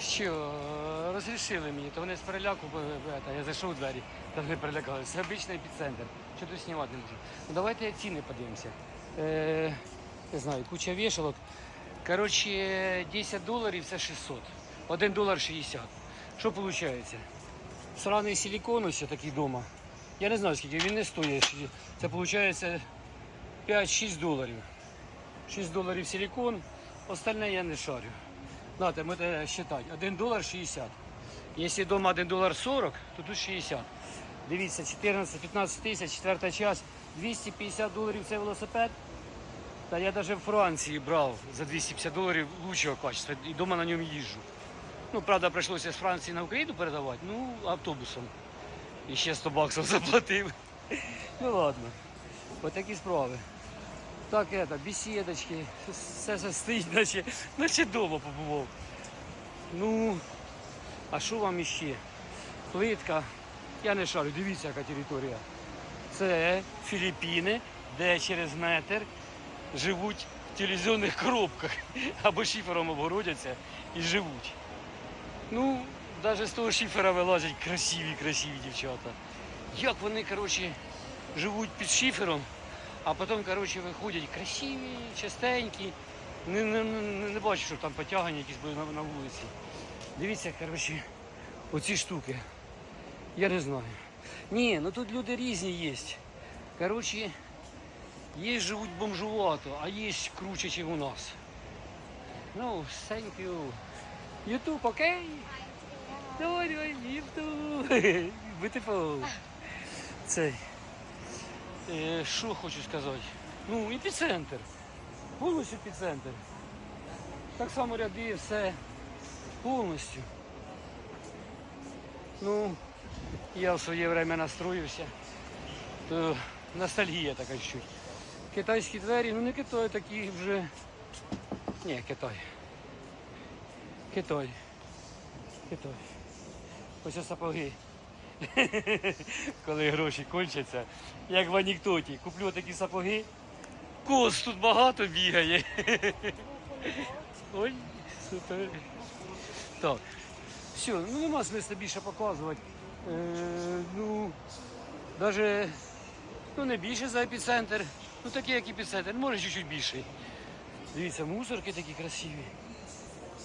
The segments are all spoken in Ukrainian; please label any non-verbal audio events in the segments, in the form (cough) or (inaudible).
Що, розрішили мені, то вони з переляку, та, я зайшов у двері, та вони перелякалися. Це обичний епіцентр. Що тут знімати не можу. Ну давайте ціни подивимося. Е, не знаю, куча вішалок. Коротше, 10 доларів це 600. 1 долар 60. Що виходить? Сраний силікон ось такий вдома. Я не знаю, скільки він не стоїть. Це виходить 5-6 доларів. 6 доларів силикон, остальне я не шарю. Знаєте, можете считати. 1 долар 60. Якщо вдома 1 долар 40, то тут 60. Дивіться, 14-15 тисяч, четверта час, 250 доларів це велосипед. Та я навіть в Франції брав за 250 доларів лучшого качества і вдома на ньому їжджу. Ну, правда, прийшлося з Франції на Україну передавати, ну, автобусом. І ще 100 баксів (laughs) заплатив. Ну ладно. Ось такі справи. Так, это, беседочки, все все стоїть, наче, наче дома побував. Ну, а що вам іще? Плитка. Я не шарю, дивіться, яка територія. Це Філіппіни, де через метр живуть в телевізійних коробках або шифером обгородяться і живуть. Ну, навіть з того шифера вилазять красиві, красиві дівчата. Як вони, коротше, живуть під шифером, а потім, коротше, виходять красиві, чистенькі. Не, не, не, не бачу, щоб там потягання якісь були на, на вулиці. Дивіться, коротше, оці штуки. Я не знаю. Ні, ну тут люди різні є. Коротше, є живуть бомжувато, а є круче, ніж у нас. Ну, thank you. Ютуб, окей? Давай, давай, Ютуб. Beautiful. (laughs) Цей. Е, Що хочу сказати? Ну, епіцентр. Повністю епіцентр. Так само ряди, все. Повністю. Ну, я в своє время настроївся. То ностальгія така чуть. Китайські двері, ну не Китай такі вже. Ні, Китай. Китай. Китай. Ось сапоги. (laughs) Коли гроші кончаться, як в анекдоті, куплю такі сапоги. Кос тут багато бігає. (laughs) Ой, супер. Так. Все, ну нема смисла більше показувати. Е, ну, навіть ну, не більше за епіцентр. Ну такий як епіцентр, може чуть-чуть більший. Дивіться, мусорки такі красиві.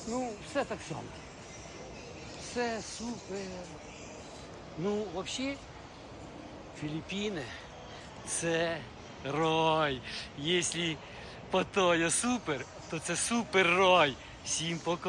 Ну, все так само. Все супер. Ну, взагалі, Філіппіни це рой. Якщо Паттайя супер, то це супер рой. Всім пока.